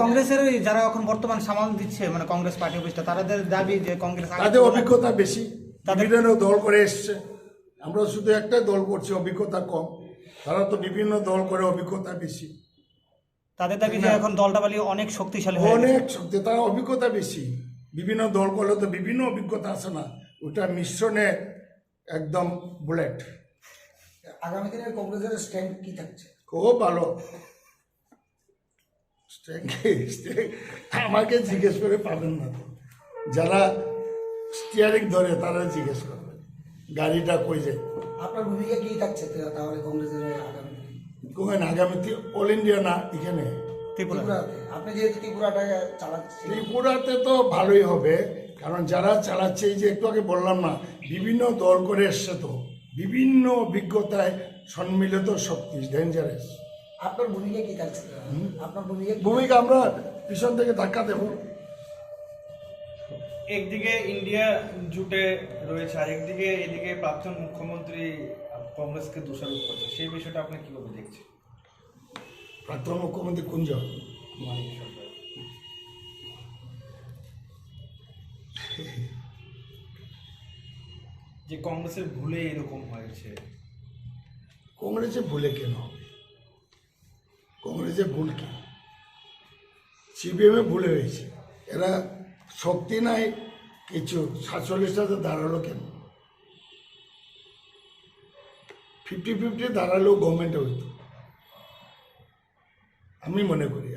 কংগ্রেসের যারা এখন বর্তমান সামাল দিচ্ছে মানে কংগ্রেস পার্টি অফিসটা তাদের দাবি যে কংগ্রেস তাদের অভিজ্ঞতা বেশি। বিভিন্ন দল করে এসছে। আমরা শুধু একটাই দল করছি অভিজ্ঞতা কম। তারা তো বিভিন্ন দল করে অভিজ্ঞতা বেশি। তাদের দাবি যে এখন দলটা বলি অনেক শক্তিশালী অনেক শক্তি তার অভিজ্ঞতা বেশি। বিভিন্ন দল করলে তো বিভিন্ন অভিজ্ঞতা আছে না। ওটা মিশ্রণে একদম বুলেট। আগামী দিনের কংগ্রেসের স্ট্যান্ড কি থাকছে? খুব ভালো। আমাকে জিজ্ঞেস করে পাবেন না তো। যারা স্টিয়ারিং ধরে তারা জিজ্ঞেস করবে গাড়িটা কই যায়। আপনার ভূমিকা কি থাকছে তাহলে কংগ্রেসের আগামী আগামীতে অল ইন্ডিয়া না এখানে? ত্রিপুরা। ত্রিপুরাতে? আপনি যেহেতু ত্রিপুরাটা চালাচ্ছেন। ত্রিপুরাতে তো ভালোই হবে কারণ যারা চালাচ্ছে এই যে একটু আগে বললাম না বিভিন্ন দল করে এসছে তো। বিভিন্ন অভিজ্ঞতায় সম্মিলিত শক্তি ডেঞ্জারাস আপনার ভূমিকা কি থাকছে আপনার ভূমিকা ভূমিকা আমরা পিছন থেকে ধাক্কা দেবো। একদিকে ইন্ডিয়া জুটে রয়েছে আর একদিকে এদিকে প্রাক্তন মুখ্যমন্ত্রী কংগ্রেসকে দোষারোপ করছে। সেই বিষয়টা আপনি কীভাবে দেখছেন? প্রাক্তন মুখ্যমন্ত্রী কুঞ্জ যে কংগ্রেসের ভুলে এরকম হয়েছে। কংগ্রেসে ভুলে কেন? কংগ্রেসে ভুল কি? সিপিএমে ভুলে হয়েছে। এরা শক্তি নাই, কিছু সাতচল্লিশটাতে দাঁড়াল কেন? ফিফটি ফিফটি দাঁড়ালেও গভর্নমেন্টে হইত আমি মনে করি